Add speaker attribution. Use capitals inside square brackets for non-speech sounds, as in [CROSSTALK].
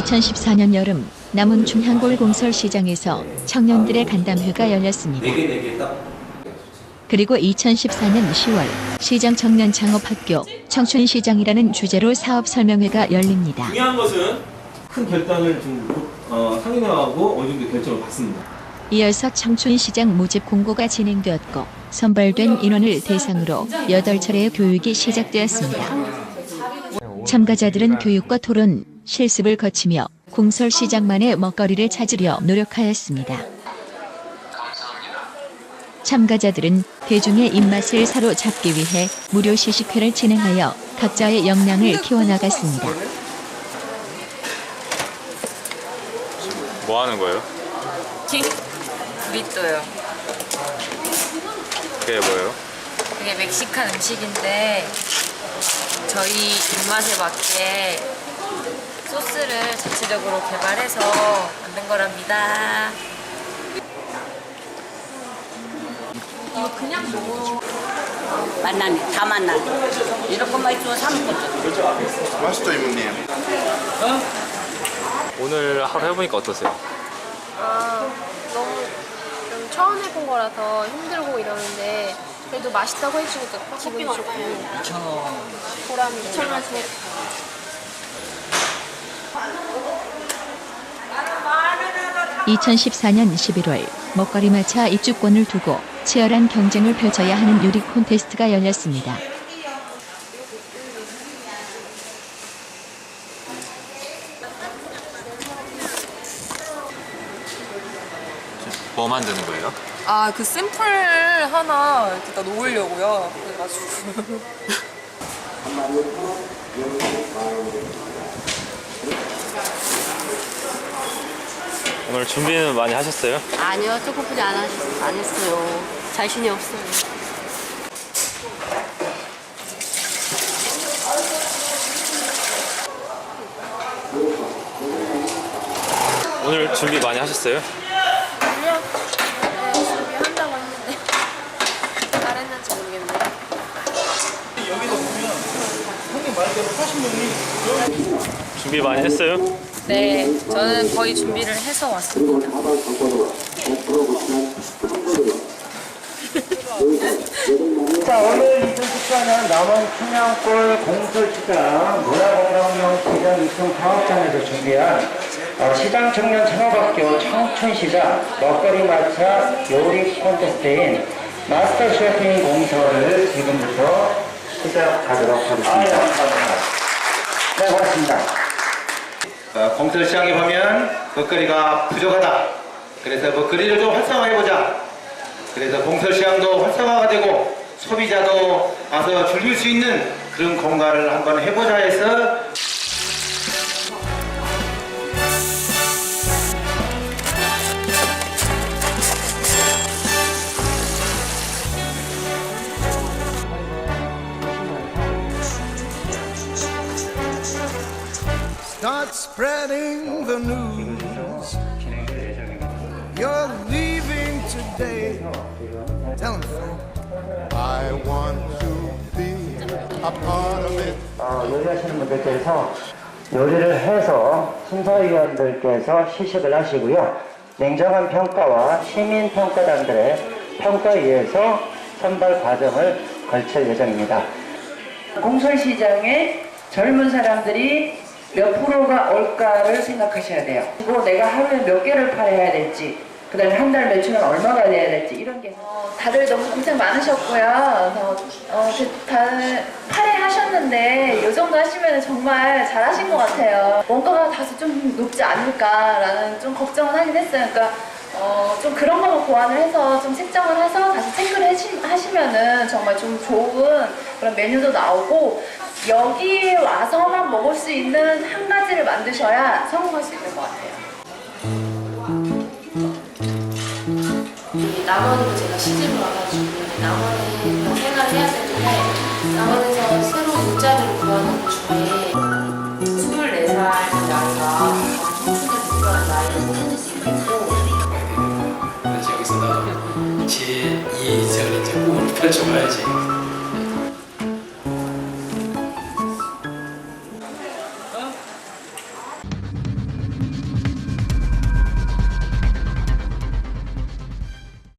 Speaker 1: 2014년 여름 남원 중향골 공설시장에서 청년들의 간담회가 열렸습니다. 그리고 2014년 10월 시장 청년 창업학교 청춘 시장이라는 주제로 사업 설명회가 열립니다.
Speaker 2: 중요한 것은 큰 결단을 좀 어, 상인하고 어느 정도 결정을 받습니다.
Speaker 1: 이어서 청춘 시장 모집 공고가 진행되었고 선발된 인원을 대상으로 8차례의 교육이 시작되었습니다. 참가자들은 교육과 토론, 실습을 거치며 공설 시장만의 먹거리를 찾으려 노력하였습니다. 참가자들은 대중의 입맛을 사로잡기 위해 무료 시식회를 진행하여 각자의 역량을 키워나갔습니다.
Speaker 3: 뭐 하는 거예요?
Speaker 4: 킹 리또요.
Speaker 3: 그게 뭐예요?
Speaker 4: 그게 멕시칸 음식인데 저희 입맛에 맞게 소스를 자체적으로 개발해서 만든 거랍니다. 이거 그냥 먹어.
Speaker 5: 만나네 다 만나네 이런 것만 있으면 사 먹거든
Speaker 6: 맛있죠 이모님?
Speaker 3: 오늘 하루 해보니까 어떠세요?
Speaker 7: 아, 너무 좀 처음 해본 거라서 힘들고 이러는데 그래도 맛있다고 해주니까 기분이 좋고 2,000원 보람이 2,000원 씩
Speaker 1: 2014년 11월 먹거리 마차 입주권을 두고 치열한 경쟁을 펼쳐야 하는 요리 콘테스트가 열렸습니다.
Speaker 3: 뭐 만드는 거예요?
Speaker 4: 아, 그 샘플 하나 여기다 놓으려고요. 그래가지고. [LAUGHS]
Speaker 3: 오늘 준비는 많이 하셨어요?
Speaker 5: 아니요 조금뿐이 안, 하셨, 안 했어요 자신이 없어요
Speaker 3: 오늘 준비 많이 하셨어요?
Speaker 7: 물려 네, 준비한다고 했는데 잘했는지 모르겠네요.
Speaker 3: 준비 많이 했어요?
Speaker 4: 네, 저는 거의 준비를 해서 왔습니다.
Speaker 8: 자, 오늘 2014년 남원 청양골 공설시장 문화관광용 시장 입성 사업장에서 준비한 어, 시장 청년 창업학교 청춘시장 먹거리 마차 요리 콘테스트인 마스터 셰프인 공설을 지금부터 시작하도록 하겠습니다. 네, 고맙습니다.
Speaker 9: 어, 공설 시장에 보면 먹거리가 부족하다. 그래서 먹거리를 좀 활성화해보자. 그래서 공설 시장도 활성화가 되고 소비자도 와서 즐길 수 있는 그런 공간을 한번 해보자 해서
Speaker 10: spreading the news. You're leaving today. Tell them, I want to be a part of it.
Speaker 8: 어, 요리하시는 분들께서 요리를 해서 심사위원들께서 시식을 하시고요. 냉정한 평가와 시민 평가단들의 평가에 의해서 선발 과정을 걸칠 예정입니다.
Speaker 11: 공설시장에 젊은 사람들이 몇 프로가 올까를 생각하셔야 돼요. 그리고 내가 하루에 몇 개를 팔아야 될지, 그 다음에 한 달 매출은 얼마가 돼야 될지, 이런 게.
Speaker 7: 어, 다들 너무 고생 많으셨고요. 어, 그 다들 8회 하셨는데 이 정도 하시면 정말 잘하신 것 같아요. 원가가 다소 좀 높지 않을까라는 좀 걱정은 하긴 했어요. 그러니까 어, 좀 그런 거만 보완을 해서 좀 책정을 해서 다시 체크를 해시, 하시면은 정말 좀 좋은 그런 메뉴도 나오고 여기에 와서만 먹을 수 있는 한 가지를 만드셔야 성공할 수 있는 것 같아요.
Speaker 12: 남원으로 제가 시집을 와가지고 남원에 생활을 해야 되는데 남원에서 새로운 일자리를 구하는 중에 24살 나이가
Speaker 13: 그래서 여기